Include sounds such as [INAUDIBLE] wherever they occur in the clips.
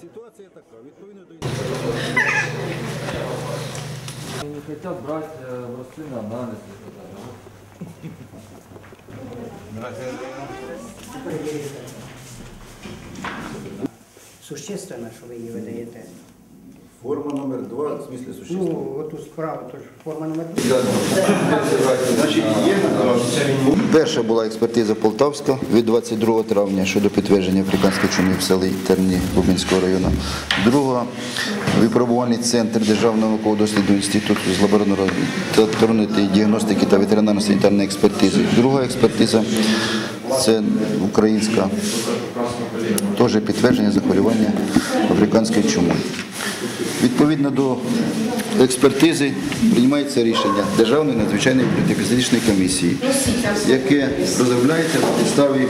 Ситуація така, відповідно до Не хотят брать образцы на анализ. Существенно, що ви її видаєте. Форма номер два, в смислі существа. Ну, оту справу, то ж форма номер два. Значить, є Перша була експертиза Полтавська від 22 травня щодо підтвердження африканської чуми в селі Терні Лубенського району. Друга випробувальний центр Державного науково-дослідного інституту з лабораторної діагностики та ветеринарно-санітарної експертизи. Друга експертиза це українська, теж підтвердження захворювання африканської чуми. Відповідно до експертизи приймається рішення Державної надзвичайної протипізичної комісії, яке розробляється на підставі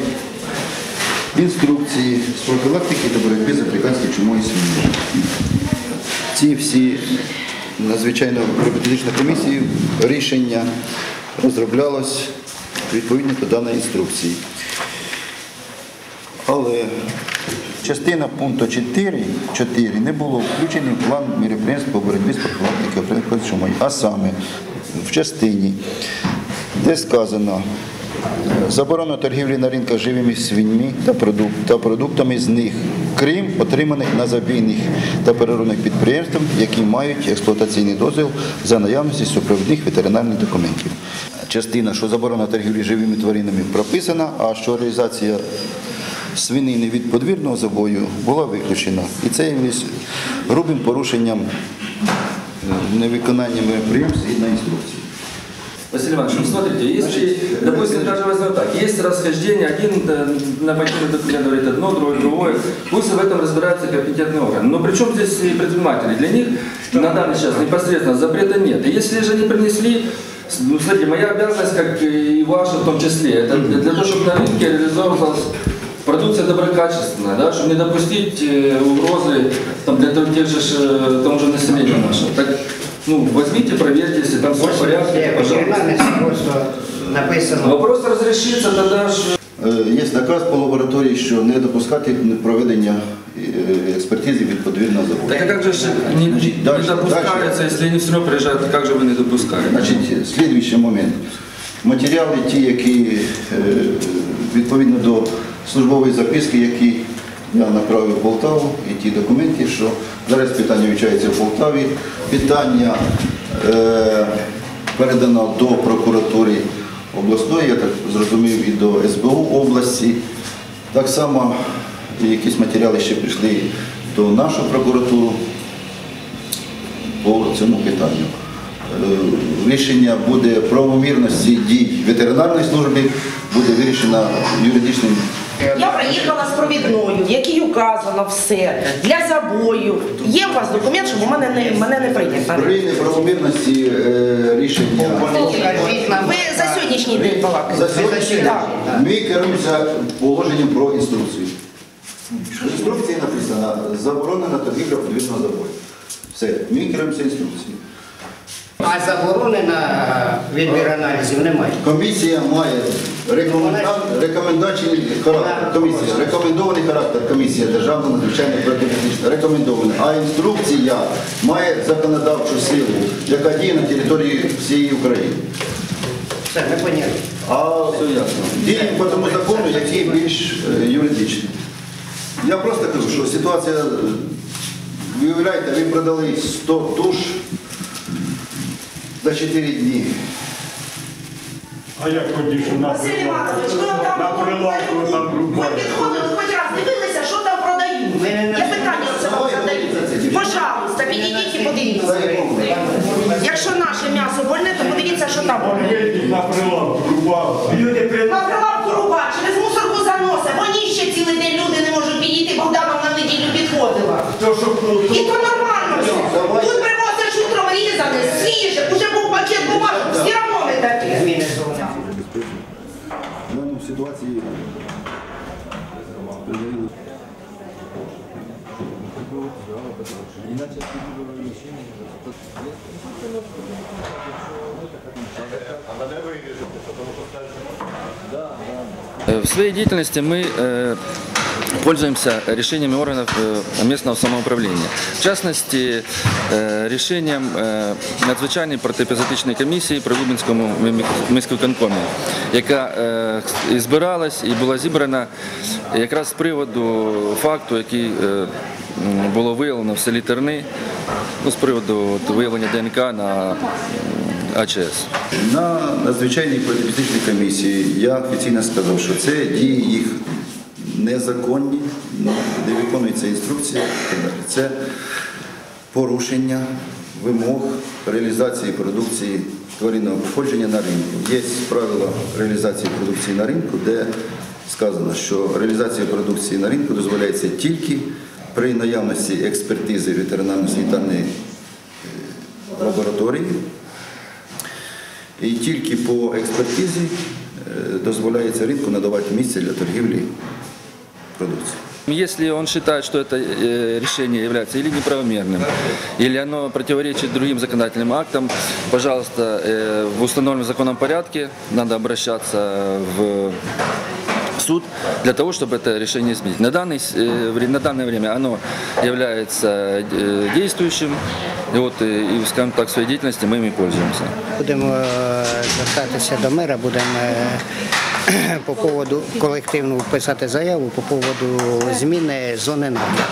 інструкції з профілактики та боротьби з африканською чумою свині. Ці всі надзвичайно протипізична комісії рішення розроблялось відповідно до даної інструкції. Але частина пункту 4, 4 не було включена в план міроприємств по боротьбі з профілактикою чуми. А саме в частині, де сказано заборона торгівлі на ринках живими свиньми та продуктами з них, крім отриманих на забійних та переробних підприємствах, які мають експлуатаційний дозвіл за наявності супровідних ветеринарних документів. Частина, що заборона торгівлі живими тваринами прописана, а що реалізація свинини від подвірного забою була виключена. І це є грубим порушенням е, невиконання мероприємств згідно інструкції. Василий Иванович, ну смотрите, если, допустим, даже возьмем так, есть расхождение, один э, на пакете документ говорит одно, другой другое, пусть в этом разбирается компетентный орган. Но при чем здесь и предприниматели? Для них на данный час непосредственно запрета нет. И если же они принесли, с- ну, смотрите, моя обязанность, как и ваша в том числе, это для для того, чтобы на рынке реализовывалась продукция доброкачественная, да, чтобы не допустить э, угрозы там, для того- тех же, ж, э, тому же населения нашего. Так, ну, возьмите, проверьте, если там все в порядке, Є то, пожалуйста. ветеринарне просто написано. Вопрос разрешится, тогда ж... Е, Є наказ по лабораторії, що не допускати проведення е, експертизи від подвірного забою. Так а как же ж не, не Дальше, допускается, если они все равно приезжают, то как же вы не допускаете? Значить, слідуючий момент. Матеріали ті, які е, відповідно до службової записки, які я направив в Полтаву, і ті документи, що зараз питання вивчається в Полтаві. Питання е, передано до прокуратури обласної, я так зрозумів, і до СБУ області. Так само якісь матеріали ще прийшли до нашої прокуратури по цьому питанню. Е, Рішення буде правомірності дій ветеринарної служби буде вирішено юридичним. Я приїхала з провідною, в якій указано все для забою. Є у вас документ, щоб у мене не мене не прийнято. При неправомірності е, рішення. Ви за сьогоднішній день за сьогоднішній день Так. ми керуємося положенням про інструкцію. В інструкції написано заборонена торгівля подвірного забою. Все, ми керуємося інструкцією. А заборони на відбір аналізів немає. Комісія має рекоменда- характер. Комісія, рекомендований характер комісія державна надзвичайно протипізична, рекомендована. А інструкція має законодавчу силу, яка діє на території всієї України. Все, ми поняли. А діє по тому закону, який більш е, юридичний. Я просто кажу, що ситуація, е, ви уявляєте, ви продали 100 душ за 4 дні. А як тоді, що на Василь Іванович, ви там на прилавку там ви рубають? підходили хоч раз, дивилися, що там продають. Ми не Я питання це вам задаю. Пожалуйста, підійдіть і подивіться. Якщо наше м'ясо больне, то подивіться, що там больне. На прилавку. Люди На прилавку руба, через мусорку заносить. Вони ще цілий день люди не можуть підійти, Богданов на неділю підходила. то, що І то ситуації Да, да. Э, В своей деятельности мы э, пользуемся решениями органов э, местного самоуправления. В частности, э, решением э, надзвичайної протиепізотичної комісії при Лубенському міськвиконкомі, яка е, і збиралась і була зібрана якраз з приводу факту, який е, м, було виявлено в селі Терни, ну, з приводу от, виявлення ДНК на м, АЧС. На надзвичайній протиполітичній комісії я офіційно сказав, що це дії їх незаконні, не виконується інструкція. Це порушення вимог реалізації продукції тваринного походження на ринку. Є правила реалізації продукції на ринку, де сказано, що реалізація продукції на ринку дозволяється тільки при наявності експертизи ветеринарно-санітарної е, лабораторії. І тільки по експертизі е, дозволяється ринку надавати місце для торгівлі продукцією. Если он считает, что это э, решение является или неправомерным, или оно противоречит другим законодательным актам, пожалуйста, э, в установленном законном порядке надо обращаться в суд для того, чтобы это решение изменить. На, данный, с- э, вре- на данное время оно является э, действующим, и вот, э, и, скажем так, в своей деятельности мы ими пользуемся. Будемо е, звертатися до мера, будемо [COUGHS] е, по поводу колективну писати заяву по поводу зміни зони нагляду.